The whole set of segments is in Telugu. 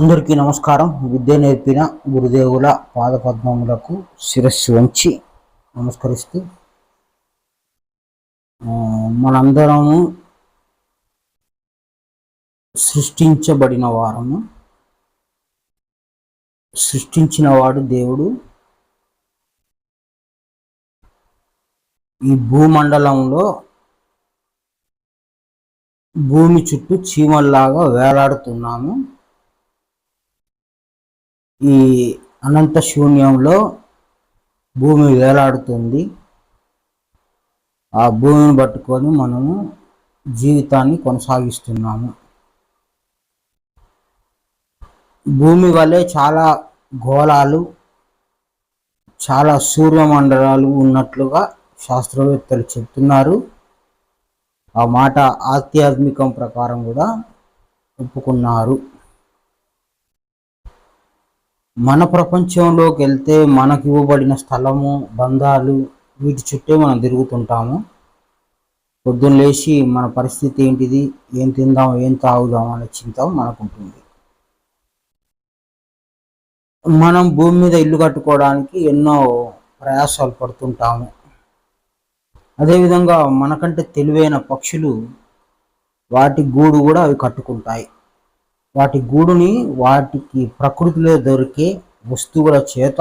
అందరికీ నమస్కారం. విద్య నేర్పిన గురుదేవుల పాదపద్మములకు శిరస్సు వంచి నమస్కరిస్తూ మనందరము సృష్టించబడిన వారము. సృష్టించిన వాడు దేవుడు. ఈ భూమండలంలో భూమి చుట్టూ చీమల్లాగా వేలాడుతున్నాము. ఈ అనంత శూన్యంలో భూమి వేలాడుతుంది. ఆ భూమిని పట్టుకొని మనము జీవితాన్ని కొనసాగిస్తున్నాము. భూమి వల్లే చాలా గోళాలు చాలా సూర్యమండలాలు ఉన్నట్లుగా శాస్త్రవేత్తలు చెప్తున్నారు. ఆ మాట ఆధ్యాత్మికం ప్రకారం కూడా ఒప్పుకున్నారు. మన ప్రపంచంలోకి వెళ్తే మనకి ఇవ్వబడిన స్థలము బంధాలు వీటి చుట్టే మనం తిరుగుతుంటాము. పొద్దున్న లేచి మన పరిస్థితి ఏంటిది ఏం తిందాం ఏం తాగుదాం అనే చింత మనకుంటుంది. మనం భూమి మీద ఇల్లు కట్టుకోవడానికి ఎన్నో ప్రయాసాలు పడుతుంటాము. అదేవిధంగా మనకంటే తెలివైన పక్షులు వాటి గూడు కూడా అవి కట్టుకుంటాయి. వాటి గూడుని వాటికి ప్రకృతిలో దొరికే వస్తువుల చేత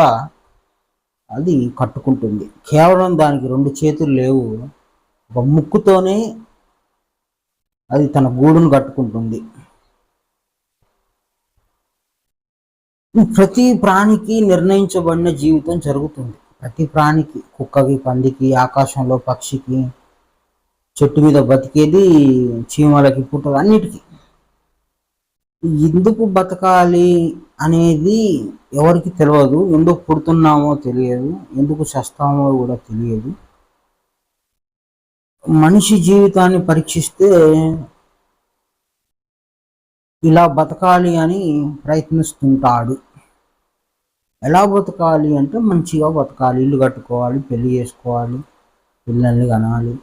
అది కట్టుకుంటుంది. కేవలం దానికి రెండు చేతులు లేవు. ఒక ముక్కుతోనే అది తన గూడును కట్టుకుంటుంది. ప్రతి ప్రాణికి నిర్ణయించబడిన జీవితం జరుగుతుంది. ప్రతి ప్రాణికి కుక్కకి పందికి ఆకాశంలో పక్షికి చెట్టు మీద బతికేది చీమలకి పుట్టదు. అన్నిటికీ. ఎందుకు బతకాలి అనేది ఎవరికి తెలియదు ఎందుకు పుడుతున్నామో తెలియదు. ఎందుకు చస్తామో కూడా తెలియదు. మనిషి జీవితాన్ని పరీక్షిస్తే ఇలా బతకాలి అని ప్రయత్నిస్తుంటాడు. ఎలా బతకాలి అంటే మంచిగా బతకాలి. ఇల్లు కట్టుకోవాలి పెళ్ళి చేసుకోవాలి పిల్లల్ని కనాలి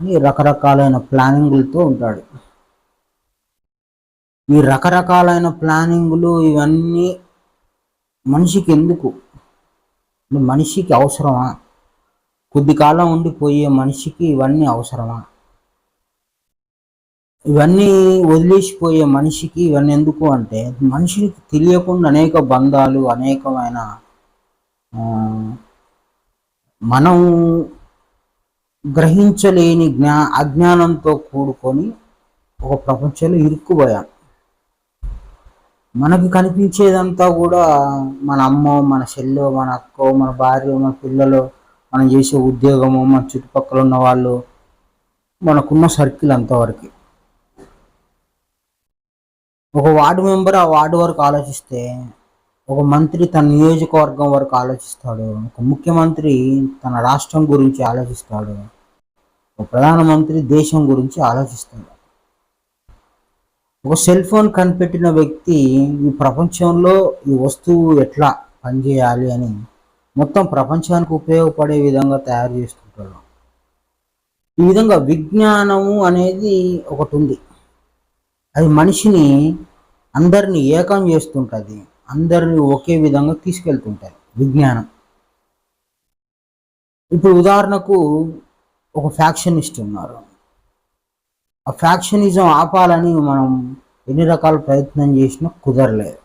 అని రకరకాలైన ప్లానింగ్లతో ఉంటాడు. ఈ రకరకాలైన ప్లానింగ్లు ఇవన్నీ మనిషికి ఎందుకు మనిషికి అవసరమా? కొద్ది కాలం ఉండిపోయే మనిషికి ఇవన్నీ అవసరమా? ఇవన్నీ వదిలేసిపోయే మనిషికి ఇవన్నీ ఎందుకు అంటే మనిషికి తెలియకుండా అనేక బంధాలు అనేకమైన మనం గ్రహించలేని జ్ఞా అజ్ఞానంతో కూడుకొని ఒక ప్రపంచంలో ఇరుక్కుపోయాం. మనకి కనిపించేదంతా కూడా మన అమ్మో మన చెల్లో మన అక్కో మన భార్య మన పిల్లలు మనం చేసే ఉద్యోగము మన చుట్టుపక్కల ఉన్న వాళ్ళు మనకున్న సర్కిల్ అంతవరకు. ఒక వార్డు మెంబర్ ఆ వార్డు వరకు ఆలోచిస్తే ఒక మంత్రి తన నియోజకవర్గం వరకు ఆలోచిస్తాడు ఒక ముఖ్యమంత్రి తన రాష్ట్రం గురించి ఆలోచిస్తాడు ఒక ప్రధానమంత్రి దేశం గురించి ఆలోచిస్తాడు. ఒక సెల్ ఫోన్ కనిపెట్టిన వ్యక్తి ఈ ప్రపంచంలో ఈ వస్తువు ఎట్లా పనిచేయాలి అని మొత్తం ప్రపంచానికి ఉపయోగపడే విధంగా తయారు చేసుకుంటాడు ఈ విధంగా విజ్ఞానము అనేది ఒకటి ఉంది. అది మనిషిని అందరిని ఏకం చేస్తుంటుంది. అందరిని ఒకే విధంగా తీసుకెళ్తుంటుంది విజ్ఞానం. ఇప్పుడు ఉదాహరణకు ఒక ఫ్యాక్షనిస్ట్ ఉన్నారు. ఆ ఫ్యాక్షనిజం ఆపాలని మనం ఎన్ని రకాల ప్రయత్నం చేసినా కుదరలేదు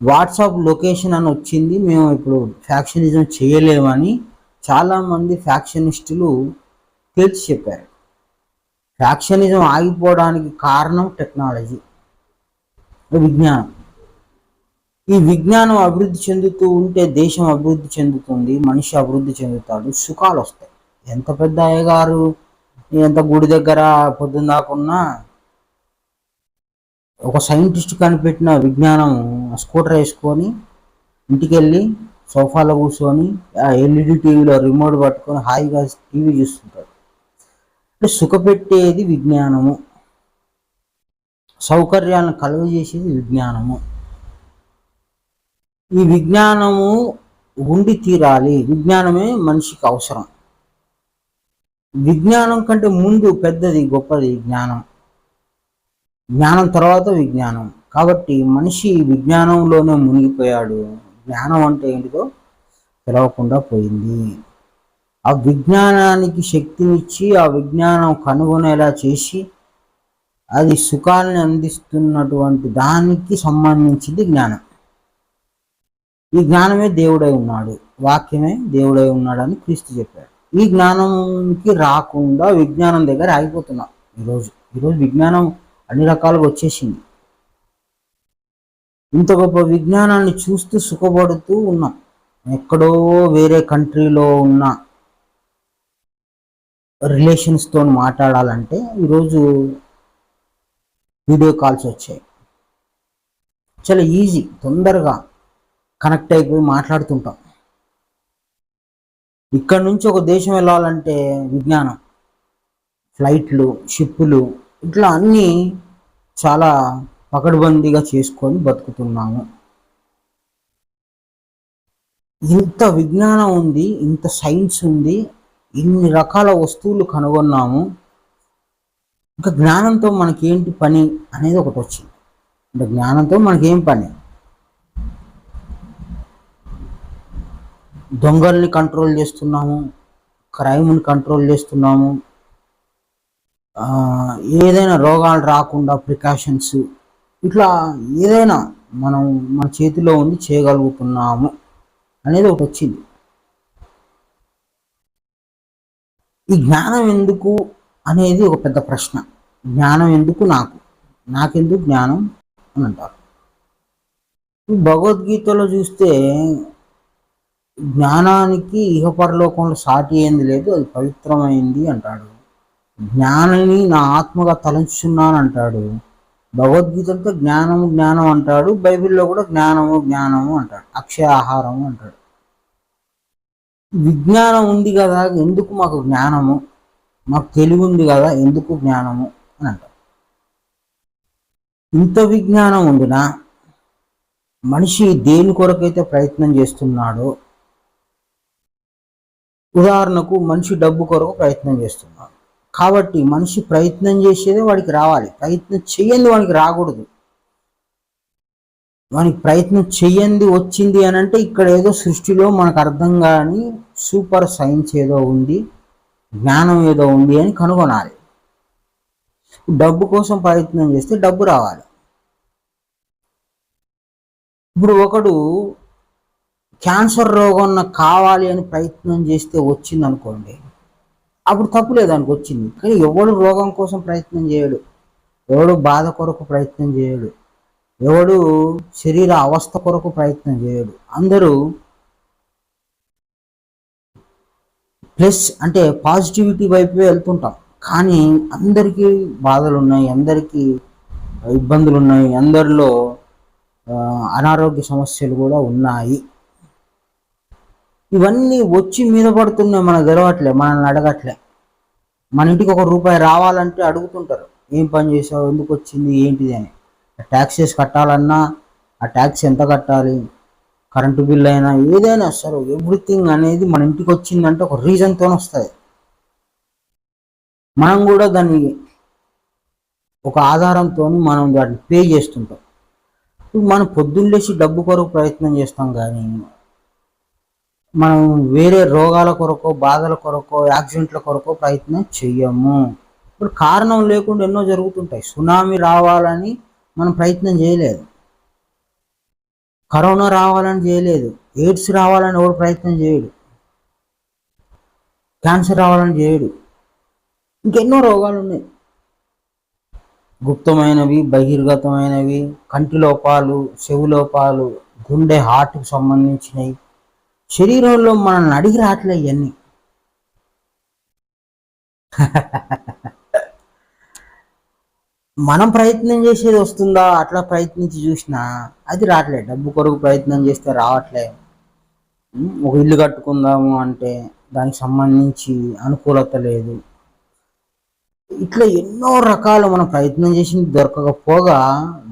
వాట్సాప్ లొకేషన్ అని వచ్చింది మేము ఇప్పుడు ఫ్యాక్షనిజం చేయలేమని చాలామంది ఫ్యాక్షనిస్టులు తేల్చి చెప్పారు. ఫ్యాక్షనిజం ఆగిపోవడానికి కారణం టెక్నాలజీ విజ్ఞానం. ఈ విజ్ఞానం అభివృద్ధి చెందుతూ ఉంటే దేశం అభివృద్ధి చెందుతుంది మనిషి అభివృద్ధి చెందుతాడు సుఖాలు వస్తాయి. ఎంత పెద్ద అయ్యగారు ఎంత గుడి దగ్గర పొద్దున్న దాకున్నా ఒక సైంటిస్ట్ కనిపెట్టిన విజ్ఞానం స్కూటర్ వేసుకొని ఇంటికి వెళ్ళి సోఫాలో కూర్చొని ఆ ఎల్ఈడి టీవీలో రిమోట్ పట్టుకొని హాయిగా టీవీ చూస్తుంటాడు. అంటే సుఖపెట్టేది విజ్ఞానము. సౌకర్యాలను కలుగజేసేది విజ్ఞానము. ఈ విజ్ఞానము ఉండి తీరాలి. విజ్ఞానమే మనిషికి అవసరం. విజ్ఞానం కంటే ముందు పెద్దది గొప్పది జ్ఞానం. జ్ఞానం తర్వాత విజ్ఞానం. కాబట్టి మనిషి విజ్ఞానంలోనే మునిగిపోయాడు. జ్ఞానం అంటే ఏంటిదో తెలవకుండా పోయింది. ఆ విజ్ఞానానికి శక్తినిచ్చి ఆ విజ్ఞానం కనుగొనేలా చేసి అది సుఖాన్ని అందిస్తున్నటువంటి దానికి సంబంధించింది జ్ఞానం. ఈ జ్ఞానమే దేవుడై ఉన్నాడు. వాక్యమే దేవుడై ఉన్నాడని క్రీస్తు చెప్పాడు. ఈ జ్ఞానంకి రాకుండా విజ్ఞానం దగ్గర ఆగిపోతున్నాం. ఈరోజు ఈరోజు విజ్ఞానం అన్ని రకాలుగా వచ్చేసింది. ఇంత గొప్ప విజ్ఞానాన్ని చూస్తూ సుఖపడుతూ ఉన్నాం. ఎక్కడో వేరే కంట్రీలో ఉన్న రిలేషన్స్తో మాట్లాడాలంటే ఈరోజు వీడియో కాల్స్ వచ్చాయి. చాలా ఈజీ తొందరగా కనెక్ట్ అయిపోయి మాట్లాడుతుంటాం. ఇక్కడ నుంచి ఒక దేశం వెళ్ళాలంటే విజ్ఞానం. ఫ్లైట్లు షిప్పులు ఇట్లా అన్నీ చాలా పకడ్బందీగా చేసుకొని బతుకుతున్నాము. ఇంత విజ్ఞానం ఉంది ఇంత సైన్స్ ఉంది ఇన్ని రకాల వస్తువులు కనుగొన్నాము. ఇంకా జ్ఞానంతో మనకి ఏంటి పని అనేది ఒకటి వచ్చింది. అంటే జ్ఞానంతో మనకేం పని? దొంగల్ని కంట్రోల్ చేస్తున్నాము క్రైమ్ని కంట్రోల్ చేస్తున్నాము. ఏదైనా రోగాలు రాకుండా ప్రికాషన్స్ ఇట్లా ఏదైనా మనం మన చేతిలో ఉండి చేయగలుగుతున్నాము అనేది ఒకటి వచ్చింది. ఈ జ్ఞానం ఎందుకు అనేది ఒక పెద్ద ప్రశ్న. జ్ఞానం ఎందుకు నాకు? నాకెందుకు జ్ఞానం అని అంటారు. ఈ భగవద్గీతలో చూస్తే జ్ఞానానికి ఇహపరలోకంలో సాటి ఏంది లేదు అది పవిత్రమైంది అంటాడు. జ్ఞానాన్ని నా ఆత్మగా తలంచున్నాను అంటాడు. భగవద్గీతలతో జ్ఞానము జ్ఞానం అంటాడు బైబిల్లో కూడా జ్ఞానము జ్ఞానము అంటాడు అక్షయ ఆహారము అంటాడు. విజ్ఞానం ఉంది కదా ఎందుకు మాకు జ్ఞానము? మాకు తెలివి ఉంది కదా ఎందుకు జ్ఞానము? అని అంటారు ఇంత విజ్ఞానం ఉండినా మనిషి దేని కొరకైతే ప్రయత్నం చేస్తున్నాడో ఉదాహరణకు మనిషి డబ్బు కొరకు ప్రయత్నం చేస్తున్నాడు. కాబట్టి మనిషి ప్రయత్నం చేసేదే వాడికి రావాలి. ప్రయత్నం చేయంది వానికి రాకూడదు. వానికి ప్రయత్నం చెయ్యంది వచ్చింది అని అంటే ఇక్కడ ఏదో సృష్టిలో మనకు అర్థం కాని సూపర్ సైన్స్ ఏదో ఉంది జ్ఞానం ఏదో ఉంది అని కనుగొనాలి. డబ్బు కోసం ప్రయత్నం చేస్తే డబ్బు రావాలి. ఇప్పుడు ఒకడు క్యాన్సర్ రోగం కావాలి అని ప్రయత్నం చేస్తే వచ్చింది అనుకోండి అప్పుడు తప్పు లేదానికి దానికి వచ్చింది. కానీ ఎవడు రోగం కోసం ప్రయత్నం చేయడు ఎవడు బాధ కొరకు ప్రయత్నం చేయడు ఎవడు శరీర అవస్థ కొరకు ప్రయత్నం చేయడు. అందరూ ప్లస్ అంటే పాజిటివిటీ వైపే వెళ్తుంటాం. కానీ అందరికీ బాధలు ఉన్నాయి అందరికీ ఇబ్బందులు ఉన్నాయి అందరిలో అనారోగ్య సమస్యలు కూడా ఉన్నాయి. ఇవన్నీ వచ్చి మీద పడుతున్నాయి మనం గెలవట్లే మనల్ని అడగట్లే. మన ఇంటికి ఒక రూపాయి రావాలంటే అడుగుతుంటారు. ఏం పని చేసావు? ఎందుకు వచ్చింది? ఏంటిది? అని. ట్యాక్సెస్ కట్టాలన్నా ఆ ట్యాక్స్ ఎంత కట్టాలి? కరెంటు బిల్ అయినా ఏదైనా సరే ఎవ్రీథింగ్ అనేది మన ఇంటికి వచ్చిందంటే ఒక రీజన్తో వస్తుంది. మనం కూడా దాన్ని ఒక ఆధారంతో మనం దాన్ని పే చేస్తుంటాం. ఇప్పుడు మనం పొద్దున్నేసి డబ్బు కొరకు ప్రయత్నం చేస్తాం కానీ మనం వేరే రోగాల కొరకో బాధల కొరకో యాక్సిడెంట్ల కొరకో ప్రయత్నం చెయ్యము. ఇప్పుడు కారణం లేకుండా ఎన్నో జరుగుతుంటాయి. సునామీ రావాలని మనం ప్రయత్నం చేయలేదు. కరోనా రావాలని చేయలేదు. ఎయిడ్స్ రావాలని ఎవడు ప్రయత్నం చేయడు. క్యాన్సర్ రావాలని చేయడు. ఇంకెన్నో రోగాలు ఉన్నాయి గుప్తమైనవి బహిర్గతమైనవి కంటి లోపాలు చెవి లోపాలు గుండె హార్ట్కి సంబంధించినవి. శరీరంలో మనల్ని అడిగి రావట్లే ఇవన్నీ మనం ప్రయత్నం చేసేది వస్తుందా? అట్లా ప్రయత్నించి చూసినా అది రావట్లే. డబ్బు కొరకు ప్రయత్నం చేస్తే రావట్లే. ఒక ఇల్లు కట్టుకుందాము అంటే దానికి సంబంధించి అనుకూలత లేదు. ఇట్లా ఎన్నో రకాలు మనం ప్రయత్నం చేసింది దొరకకపోగా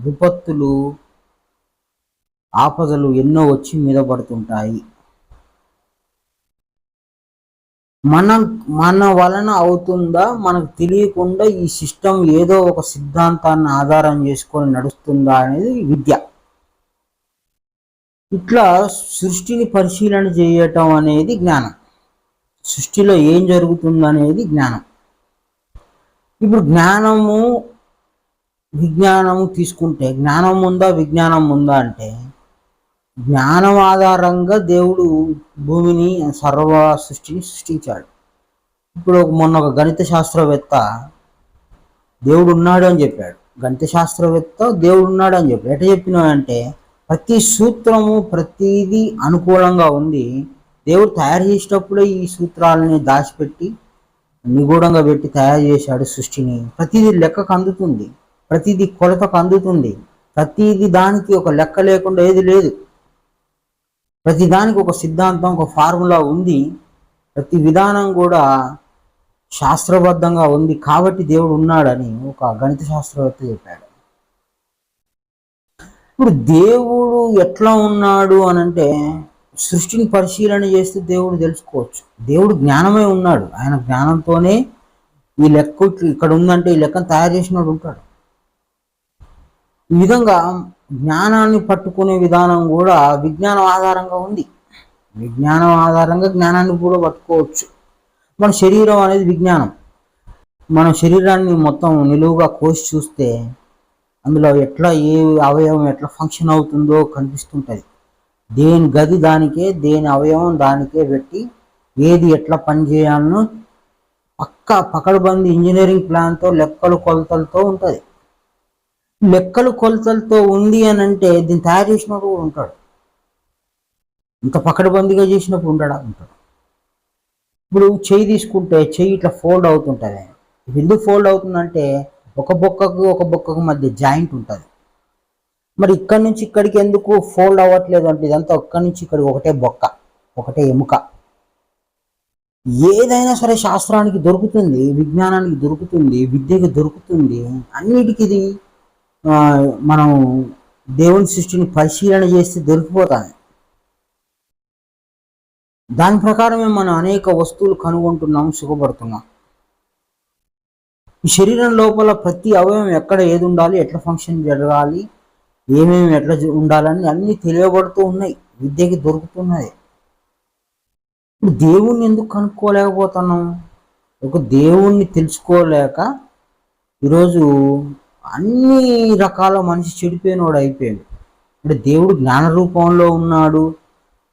విపత్తులు ఆపదలు ఎన్నో వచ్చి మీద పడుతుంటాయి. మన మన వలన అవుతుందా? మనకు తెలియకుండా ఈ సిస్టమ్ ఏదో ఒక సిద్ధాంతాన్ని ఆధారం చేసుకొని నడుస్తుందా అనేది విద్య. ఇట్లా సృష్టిని పరిశీలన చేయటం అనేది జ్ఞానం. సృష్టిలో ఏం జరుగుతుందనేది జ్ఞానం. ఇప్పుడు జ్ఞానము విజ్ఞానము తీసుకుంటే జ్ఞానం ఉందా విజ్ఞానం ఉందా అంటే జ్ఞానం ఆధారంగా దేవుడు భూమిని సర్వ సృష్టిని సృష్టించాడు. ఇప్పుడు మొన్న ఒక గణిత శాస్త్రవేత్త దేవుడు ఉన్నాడు అని చెప్పాడు. గణిత శాస్త్రవేత్త దేవుడు ఉన్నాడు అని చెప్పాడు. ఎట్లా చెప్పినాడంటే ప్రతి సూత్రము ప్రతిదీ అనుకూలంగా ఉంది. దేవుడు తయారు చేసేటప్పుడే ఈ సూత్రాలని దాచిపెట్టి నిగూఢంగా పెట్టి తయారు చేశాడు సృష్టిని. ప్రతిదీ లెక్కకు అందుతుంది. ప్రతిదీ కొలతకు అందుతుంది. ప్రతిదీ దానికి ఒక లెక్క లేకుండా ఏది లేదు. ప్రతి దానికి ఒక సిద్ధాంతం ఒక ఫార్ములా ఉంది. ప్రతి విధానం కూడా శాస్త్రబద్ధంగా ఉంది. కాబట్టి దేవుడు ఉన్నాడని ఒక గణిత శాస్త్రవేత్త చెప్పాడు. ఇప్పుడు దేవుడు ఎట్లా ఉన్నాడు అని అంటే సృష్టిని పరిశీలన చేస్తే దేవుడు తెలుసుకోవచ్చు. దేవుడు జ్ఞానమే ఉన్నాడు. ఆయన జ్ఞానంతోనే ఈ లెక్క ఇక్కడ ఉందంటే ఈ లెక్కను తయారు చేసినాడు ఉంటాడు. ఈ విధంగా జ్ఞానాన్ని పట్టుకునే విధానం కూడా విజ్ఞానం ఆధారంగా ఉంది. విజ్ఞానం ఆధారంగా జ్ఞానాన్ని కూడా పట్టుకోవచ్చు. మన శరీరం అనేది విజ్ఞానం. మన శరీరాన్ని మొత్తం నిలువుగా కోసి చూస్తే అందులో ఎట్లా ఏ అవయవం ఎట్లా ఫంక్షన్ అవుతుందో కనిపిస్తుంటుంది. దేని గది దానికే దేని అవయవం దానికే పెట్టి ఏది ఎట్లా పనిచేయాలనో పక్క పకడ్బందీ ఇంజనీరింగ్ ప్లాన్తో లెక్కలు కొలతలతో ఉంటుంది. లెక్కలు కొలతలతో ఉంది అని అంటే దీన్ని తయారు చేసినప్పుడు కూడా ఉంటాడు. ఇంత పకడబందిగా చేసినప్పుడు ఉండడా? ఉంటాడు. ఇప్పుడు చెయ్యి తీసుకుంటే చెయ్యి ఇట్లా ఫోల్డ్ అవుతుంటుంది. ఎందుకు ఫోల్డ్ అవుతుందంటే ఒక బొక్కకు ఒక బొక్కకు మధ్య జాయింట్ ఉంటుంది. మరి ఇక్కడి నుంచి ఇక్కడికి ఎందుకు ఫోల్డ్ అవ్వట్లేదు అంటే ఇదంతా ఒక్కడి నుంచి ఇక్కడికి ఒకటే బొక్క ఒకటే ఎముక. ఏదైనా సరే శాస్త్రానికి దొరుకుతుంది విజ్ఞానానికి దొరుకుతుంది విద్యకి దొరుకుతుంది అన్నిటికీ ఇది మనం దేవుని సృష్టిని పరిశీలన చేస్తే దొరికిపోతాయి దాని ప్రకారమే మనం అనేక వస్తువులు కనుగొంటున్నాం సుఖపడుతున్నాం. ఈ శరీరం లోపల ప్రతి అవయవం ఎక్కడ ఏది ఉండాలి ఎట్లా ఫంక్షన్ జరగాలి ఏమేమి ఎట్లా ఉండాలని అన్నీ తెలియబడుతూ ఉన్నాయి. విద్యకి దొరుకుతున్నది ఇప్పుడు దేవుణ్ణి ఎందుకు కనుక్కోలేకపోతున్నాం? ఒక దేవుణ్ణి తెలుసుకోలేక ఈరోజు అన్ని రకాల మనిషి చెడిపోయినోడు అయిపోయాడు. అంటే దేవుడు జ్ఞాన రూపంలో ఉన్నాడు.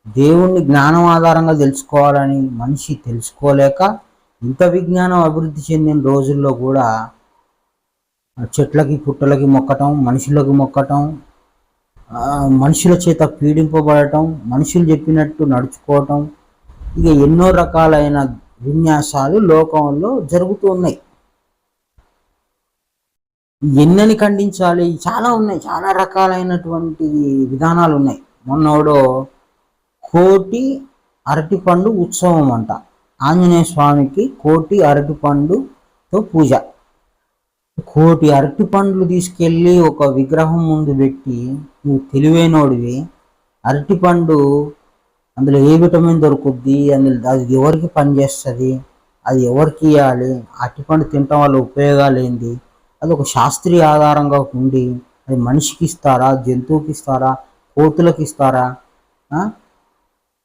దేవుణ్ణి జ్ఞానం ఆధారంగా తెలుసుకోవాలని మనిషి తెలుసుకోలేక ఇంత విజ్ఞానం అభివృద్ధి చెందిన రోజుల్లో కూడా చెట్లకి పుట్టలకి మొక్కటం మనుషులకు మొక్కటం మనుషుల చేత పీడింపబడటం మనుషులు చెప్పినట్టు నడుచుకోవటం ఇక ఎన్నో రకాలైన విన్యాసాలు లోకంలో జరుగుతూ ఉన్నాయి. ఎన్నని ఖండించాలి? చాలా ఉన్నాయి. చాలా రకాలైనటువంటి విధానాలు ఉన్నాయి మొన్నోడో కోటి అరటిపండు ఉత్సవం అంట. ఆంజనేయ స్వామికి కోటి అరటిపండుతో పూజ. కోటి అరటిపండ్లు తీసుకెళ్ళి ఒక విగ్రహం ముందు పెట్టి నువ్వు తెలివైనోడివి. అరటిపండు అందులో ఏ విటమిన్ దొరుకుద్ది? అందులో అది ఎవరికి పనిచేస్తుంది? అది ఎవరికి ఇవ్వాలి అరటిపండు తినటం వల్ల ఉపయోగాలు ఏంది అది ఒక శాస్త్రీయ ఆధారంగా ఉండి అది మనిషికి ఇస్తారా జంతువుకి ఇస్తారా కోతులకు ఇస్తారా?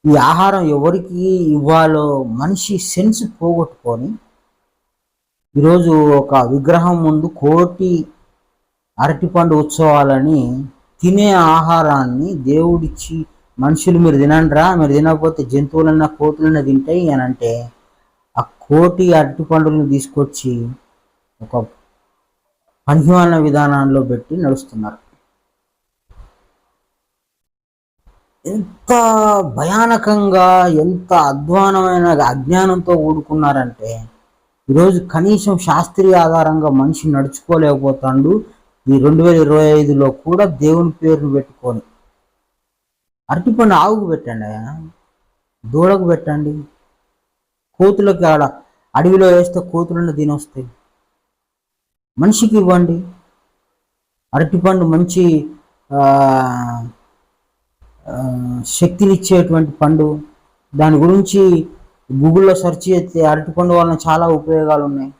ఈ ఆహారం ఎవరికి ఇవ్వాలో మనిషి సెన్స్ పోగొట్టుకొని ఈరోజు ఒక విగ్రహం ముందు కోటి అరటిపండు ఉత్సవాలని తినే ఆహారాన్ని దేవుడిచ్చి మనుషులు మీరు తినండిరా మీరు తినకపోతే జంతువులన్నా కోతులన్నా తింటాయి అని అంటే ఆ కోటి అరటిపండులను తీసుకొచ్చి ఒక పనికిమాలిన విధానంలో పెట్టి నడుస్తున్నారు. ఎంత భయానకంగా ఎంత అధ్వానమైన అజ్ఞానంతో కూడుకున్నారంటే ఈరోజు కనీసం శాస్త్రీయ ఆధారంగా మనిషి నడుచుకోలేకపోతాడు. ఈ రెండు వేల ఇరవై ఐదులో కూడా దేవుని పేరును పెట్టుకొని. అరటిపండు ఆవుకు పెట్టండి దూడకు పెట్టండి. కోతులకి ఆడ అడవిలో వేస్తే కోతులను తినొస్తాయి మనిషికి ఇవ్వండి. అరటిపండు మంచి శక్తినిచ్చేటువంటి పండు. దాని గురించి గూగుల్లో సెర్చ్ చేస్తే అరటిపండు వలన చాలా ఉపయోగాలు ఉన్నాయి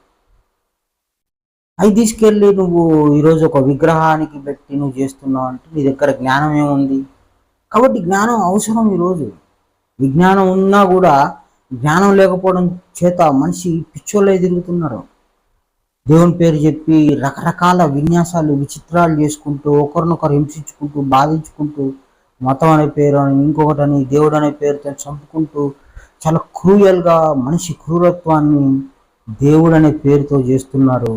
అవి తీసుకెళ్ళి నువ్వు ఈరోజు ఒక విగ్రహానికి పెట్టి నువ్వు చేస్తున్నావు అంటే నీ దగ్గర జ్ఞానం ఏముంది? కాబట్టి జ్ఞానం అవసరం ఈరోజు. విజ్ఞానం ఉన్నా కూడా జ్ఞానం లేకపోవడం చేత మనిషి పిచ్చోళ్ళే తిరుగుతున్నారు. దేవుని పేరు చెప్పి రకరకాల విన్యాసాలు విచిత్రాలు చేసుకుంటూ ఒకరినొకరు హింసించుకుంటూ బాధించుకుంటూ మతం అనే పేరు అని ఇంకొకటని దేవుడు అనే పేరుతో చంపుకుంటూ చాలా క్రూయల్గా మనిషి క్రూరత్వాన్ని దేవుడు అనే పేరుతో చేస్తున్నారు.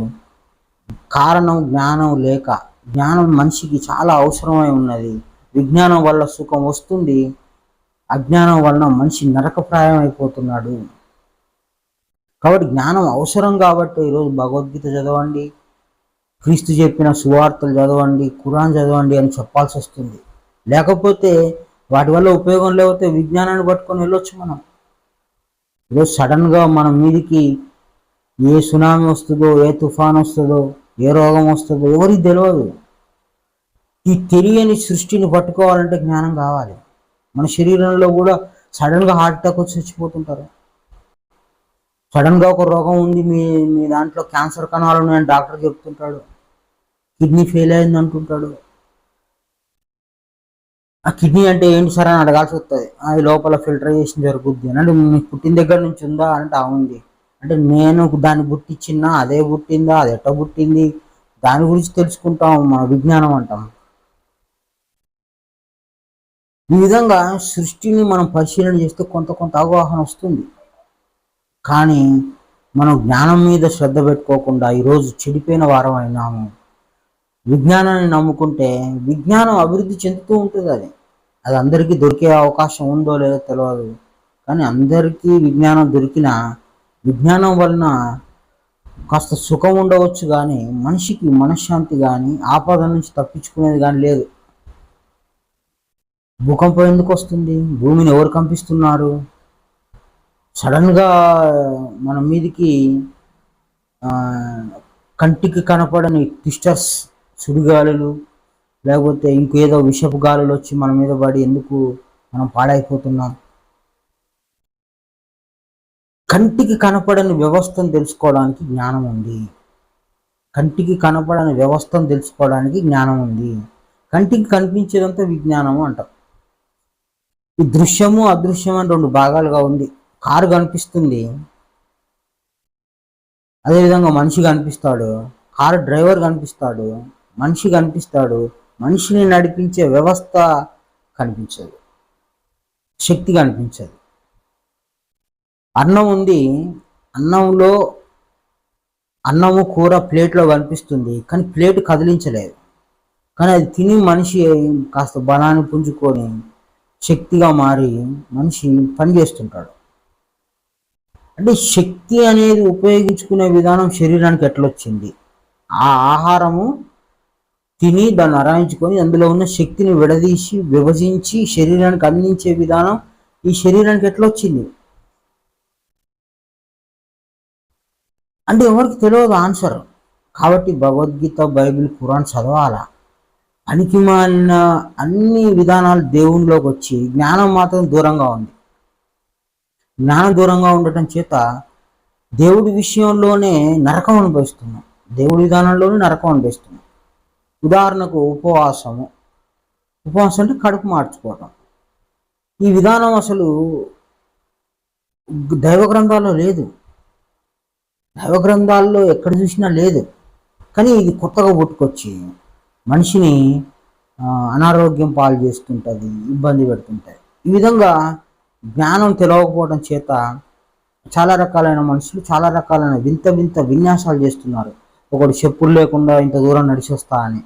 కారణం జ్ఞానం లేక జ్ఞానం మనిషికి చాలా అవసరమై ఉన్నది. విజ్ఞానం వల్ల సుఖం వస్తుంది అజ్ఞానం వలన మనిషి నరకప్రాయం అయిపోతున్నాడు కాబట్టి జ్ఞానం అవసరం కాబట్టి ఈరోజు భగవద్గీత చదవండి క్రీస్తు చెప్పిన సువార్తలు చదవండి కురాన్ చదవండి అని చెప్పాల్సి వస్తుంది. లేకపోతే వాటి వల్ల ఉపయోగం లేకపోతే విజ్ఞానాన్ని పట్టుకొని వెళ్ళొచ్చు మనం. ఈరోజు సడన్గా మన మీదికి ఏ సునామీ వస్తుందో ఏ తుఫాన్ వస్తుందో ఏ రోగం వస్తుందో ఎవరికి తెలియదు ఈ తెలియని సృష్టిని పట్టుకోవాలంటే జ్ఞానం కావాలి. మన శరీరంలో కూడా సడన్గా హార్ట్ అటాక్ వచ్చి చచ్చిపోతుంటారు. సడన్గా ఒక రోగం ఉంది మీ మీ దాంట్లో క్యాన్సర్ కణాలు ఉన్నాయని డాక్టర్ చెప్తుంటాడు. కిడ్నీ ఫెయిల్ అయింది అంటుంటాడు. ఆ కిడ్నీ అంటే ఏంటి సార్ అని అడగాల్సి వస్తుంది. అది లోపల ఫిల్టరైజేషన్ జరుగుద్ది అని. అంటే మీకు పుట్టిన దగ్గర నుంచి ఉందా అంటే అవుంది. అంటే నేను దాన్ని పుట్టించినా అదే పుట్టిందా అది ఎట్ట పుట్టింది దాని గురించి తెలుసుకుంటాం మన విజ్ఞానం అంటాం. ఈ విధంగా సృష్టిని మనం పరిశీలన చేస్తే కొంత కొంత అవగాహన వస్తుంది. కానీ మనం జ్ఞానం మీద శ్రద్ధ పెట్టుకోకుండా ఈరోజు చెడిపోయిన వారం అయినాము. విజ్ఞానాన్ని నమ్ముకుంటే విజ్ఞానం అభివృద్ధి చెందుతూ ఉంటుంది అది. అది అందరికీ దొరికే అవకాశం ఉందో లేదో తెలియదు కానీ అందరికీ విజ్ఞానం దొరికిన విజ్ఞానం వలన కాస్త సుఖం ఉండవచ్చు కానీ మనిషికి మనశ్శాంతి కానీ ఆపద నుంచి తప్పించుకునేది కానీ లేదు. భూకంపం ఎందుకు వస్తుంది? భూమిని ఎవరు కంపిస్తున్నారు? సడన్గా మన మీదికి కంటికి కనపడని ట్విస్టర్స్ సుడిగాలులు లేకపోతే ఇంకేదో విషపు గాలులు వచ్చి మన మీద పడి ఎందుకు మనం పాడైపోతున్నాం? కంటికి కనపడని వ్యవస్థను తెలుసుకోవడానికి జ్ఞానం ఉంది. కంటికి కనపడని వ్యవస్థను తెలుసుకోవడానికి జ్ఞానం ఉంది. కంటికి కనిపించేదంతా విజ్ఞానము అంటాం. ఈ దృశ్యము అదృశ్యం అని రెండు భాగాలుగా ఉంది. కారు కనిపిస్తుంది. అదేవిధంగా మనిషి కనిపిస్తాడు. కారు డ్రైవర్ కనిపిస్తాడు. మనిషి కనిపిస్తాడు. మనిషిని నడిపించే వ్యవస్థ కనిపించదు. శక్తి కనిపించదు. అన్నం ఉంది. అన్నంలో అన్నము కూర ప్లేట్లో కనిపిస్తుంది. కానీ ప్లేట్ కదిలించలేదు. కానీ అది తిని మనిషి కాస్త బలాన్ని పుంజుకొని శక్తిగా మారి మనిషి పని చేస్తుంటాడు అంటే శక్తి అనేది ఉపయోగించుకునే విధానం శరీరానికి ఎట్లొచ్చింది? ఆ ఆహారము తిని దాన్ని అరాయించుకొని అందులో ఉన్న శక్తిని విడదీసి విభజించి శరీరానికి అందించే విధానం ఈ శరీరానికి ఎట్లొచ్చింది? అంటే ఎవరికి తెలియదు ఆన్సర్. కాబట్టి భగవద్గీత బైబిల్ ఖురాన్ చదవాలా? పనికి మాలిన అన్ని విధానాలు దేవునిలోకి వచ్చి జ్ఞానం మాత్రం దూరంగా ఉంది. జ్ఞానం దూరంగా ఉండటం చేత దేవుడి విషయంలోనే నరకం అనుభవిస్తున్నాం. దేవుడి విధానంలోనే నరకం అనుభవిస్తున్నాం. ఉదాహరణకు ఉపవాసము. ఉపవాసం అంటే కడుపు మార్చుకోవటం. ఈ విధానం అసలు దైవ గ్రంథాల్లో లేదు. దైవ గ్రంథాల్లో ఎక్కడ చూసినా లేదు. కానీ ఇది కొత్తగా పుట్టుకొచ్చి మనిషిని అనారోగ్యం పాలు చేస్తుంటుంది ఇబ్బంది పెడుతుంటుంది. ఈ విధంగా జ్ఞానం తెలవకపోవడం చేత చాలా రకాలైన మనుషులు చాలా రకాలైన వింత వింత విన్యాసాలు చేస్తున్నారు. ఒకడు చెప్పులు లేకుండా ఇంత దూరం నడిచేస్తా అని.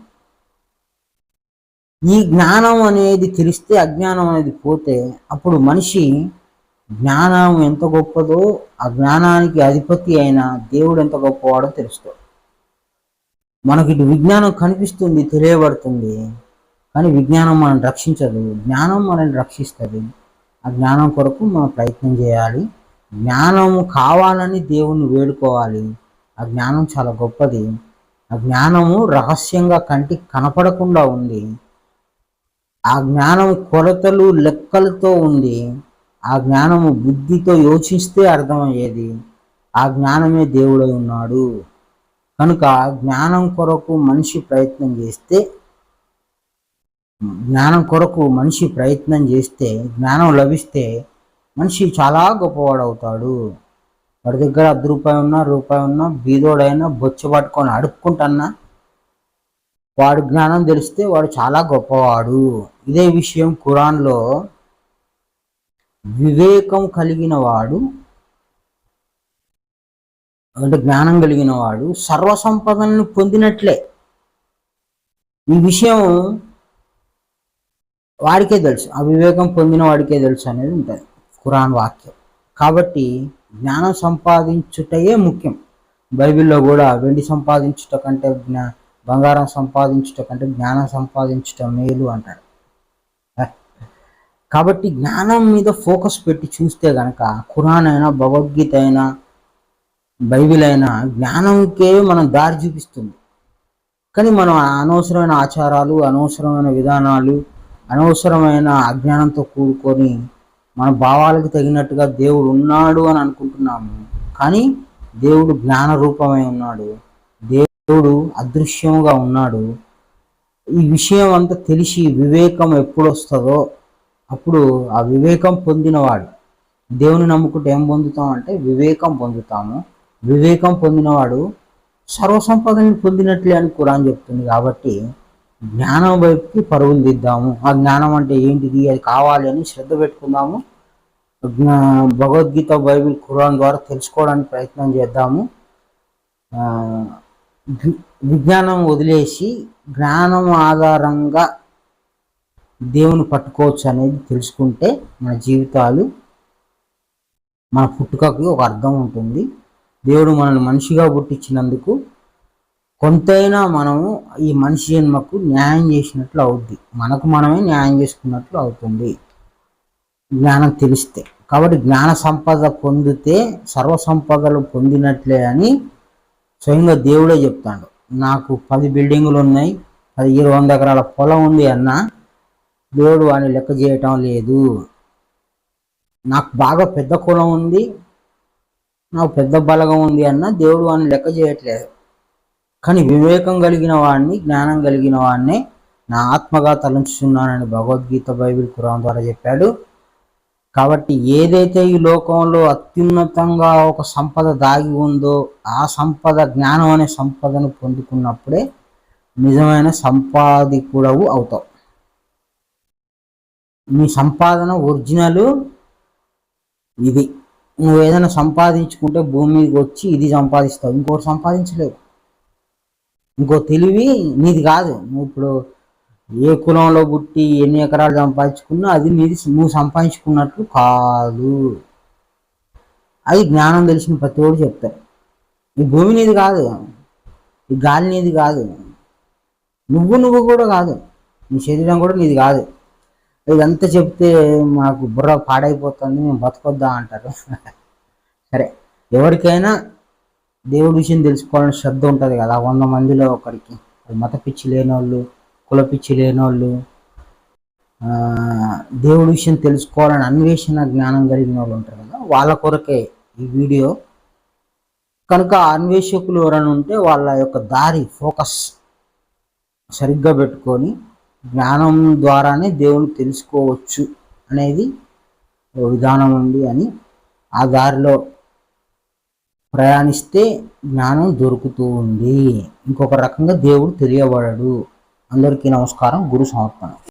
ఈ జ్ఞానం అనేది తెలిస్తే అజ్ఞానం అనేది పోతే అప్పుడు మనిషి జ్ఞానం ఎంత గొప్పదో ఆ జ్ఞానానికి అధిపతి అయిన దేవుడు ఎంత గొప్పవాడో తెలుస్తుంది మనకి ఇటు విజ్ఞానం కనిపిస్తుంది తెలియబడుతుంది. కానీ విజ్ఞానం మనం రక్షించదు. జ్ఞానం మనల్ని రక్షిస్తుంది. ఆ జ్ఞానం కొరకు మనం ప్రయత్నం చేయాలి. జ్ఞానం కావాలని దేవుణ్ణి వేడుకోవాలి. ఆ జ్ఞానం చాలా గొప్పది. ఆ జ్ఞానము రహస్యంగా కంటికి కనపడకుండా ఉంది. ఆ జ్ఞానం కొలతలు లెక్కలతో ఉంది. ఆ జ్ఞానము బుద్ధితో యోచిస్తే అర్థమయ్యేది. ఆ జ్ఞానమే దేవుడై ఉన్నాడు. కనుక జ్ఞానం కొరకు మనిషి ప్రయత్నం చేస్తే జ్ఞానం కొరకు మనిషి ప్రయత్నం చేస్తే జ్ఞానం లభిస్తే మనిషి చాలా గొప్పవాడవుతాడు. వాడి దగ్గర అర్ధ రూపాయి ఉన్నా రూపాయి ఉన్నా బీదోడైనా బొచ్చ పట్టుకొని అడుక్కుంటన్నా వాడు జ్ఞానం తెలిస్తే వాడు చాలా గొప్పవాడు. ఇదే విషయం ఖురాన్లో వివేకం కలిగిన వాడు అంటే జ్ఞానం కలిగిన వాడు సర్వసంపదలను పొందినట్లే. ఈ విషయం వాడికే తెలుసు. ఆ వివేకం పొందిన వాడికే తెలుసు అనేది ఉంటుంది. ఖురాన్ వాక్యం. కాబట్టి జ్ఞానం సంపాదించుటయే ముఖ్యం. బైబిల్లో కూడా వెండి సంపాదించుట కంటే జ్ఞా బంగారం సంపాదించుట కంటే జ్ఞానం సంపాదించుట మేలు అంటాడు. కాబట్టి జ్ఞానం మీద ఫోకస్ పెట్టి చూస్తే కనుక ఖురాన్ అయినా భగవద్గీత అయినా బైబిల్ అయినా జ్ఞానంకే మనం దారి చూపిస్తుంది. కానీ మనం అనవసరమైన ఆచారాలు అనవసరమైన విధానాలు అనవసరమైన అజ్ఞానంతో కూడుకొని మన భావాలకు తగినట్టుగా దేవుడు ఉన్నాడు అని అనుకుంటున్నాము. కానీ దేవుడు జ్ఞాన రూపమై ఉన్నాడు. దేవుడు అదృశ్యముగా ఉన్నాడు. ఈ విషయం అంతా తెలిసి వివేకం ఎప్పుడు వస్తుందో అప్పుడు ఆ వివేకం పొందినవాడు. దేవుని నమ్ముకుంటే ఏం పొందుతాం అంటే వివేకం పొందుతాము. వివేకం పొందినవాడు సర్వసంపదని పొందినట్లే అని కురాన్ చెప్తుంది కాబట్టి జ్ఞానం వైపుకి పరుగులు దిద్దాము ఆ జ్ఞానం అంటే ఏంటిది? అది కావాలి అని శ్రద్ధ పెట్టుకుందాము. భగవద్గీత బైబిల్ ఖురాన్ ద్వారా తెలుసుకోవడానికి ప్రయత్నం చేద్దాము. విజ్ఞానం వదిలేసి జ్ఞానం ఆధారంగా దేవుని పట్టుకోవచ్చు అనేది తెలుసుకుంటే మన జీవితాలు మన పుట్టుకకి ఒక అర్థం ఉంటుంది. దేవుడు మనల్ని మనిషిగా పుట్టించినందుకు కొంతైనా మనము ఈ మనిషి జన్మకు న్యాయం చేసినట్లు అవుద్ది. మనకు మనమే న్యాయం చేసుకున్నట్లు అవుతుంది. జ్ఞానం తెలిస్తే. కాబట్టి జ్ఞాన సంపద పొందితే సర్వ సంపదలు పొందినట్లే అని స్వయంగా దేవుడే చెప్తాడు. నాకు పది బిల్డింగులు ఉన్నాయి పది ఇరవై వంద ఎకరాల పొలం ఉంది అన్న దేవుడు అని లెక్క చేయటం లేదు. నాకు బాగా పెద్ద కులం ఉంది నాకు పెద్ద బలగం ఉంది అన్న దేవుడు అని లెక్క చేయట్లేదు. కానీ వివేకం కలిగిన వాడిని జ్ఞానం కలిగిన వాడిని నా ఆత్మగా తలంచుతున్నానని భగవద్గీత బైబిల్ కురాన్ ద్వారా చెప్పాడు. కాబట్టి ఏదైతే ఈ లోకంలో అత్యున్నతంగా ఒక సంపద దాగి ఉందో ఆ సంపద జ్ఞానం అనే సంపదను పొందుకున్నప్పుడే నిజమైన సంపాదికుడవు అవుతావు. నీ సంపాదన ఒరిజినల్ ఇది. నువ్వు ఏదైనా సంపాదించుకుంటే భూమి మీదకి వచ్చి ఇది సంపాదిస్తావు. ఇంకోటి సంపాదించలేవు. ఇంకో తెలివి నీది కాదు. నువ్వు ఇప్పుడు ఏ కులంలో పుట్టి ఎన్ని ఎకరాలు సంపాదించుకున్నా అది నీది నువ్వు సంపాదించుకున్నట్లు కాదు. అది జ్ఞానం తెలిసిన ప్రతి ఒక్కరు చెప్తారు ఈ భూమి నీది కాదు. ఈ గాలి నీది కాదు. నువ్వు నువ్వు కూడా కాదు. నీ శరీరం కూడా నీది కాదు. ఇదంతా చెప్తే మాకు బుర్ర పాడైపోతుంది. మేము బతకొద్దా అంటారు. సరే. ఎవరికైనా దేవుడి విషయం తెలుసుకోవాలని శ్రద్ధ ఉంటుంది కదా. వంద మందిలో ఒకరికి. మత పిచ్చి లేని వాళ్ళు కుల పిచ్చి లేని వాళ్ళు దేవుడి విషయం తెలుసుకోవాలని అన్వేషణ జ్ఞానం కలిగిన వాళ్ళు ఉంటారు కదా. వాళ్ళ కొరకే ఈ వీడియో. కనుక అన్వేషకులు ఎవరైనా ఉంటే వాళ్ళ యొక్క దారి ఫోకస్ సరిగ్గా పెట్టుకొని జ్ఞానం ద్వారానే దేవుని తెలుసుకోవచ్చు అనేది విధానం ఉంది అని ఆ దారిలో ప్రయాణిస్తే జ్ఞానం దొరుకుతూ ఉంది ఇంకొక రకంగా దేవుడు తెలియబడడు. అందరికీ నమస్కారం. గురు సమర్పణ.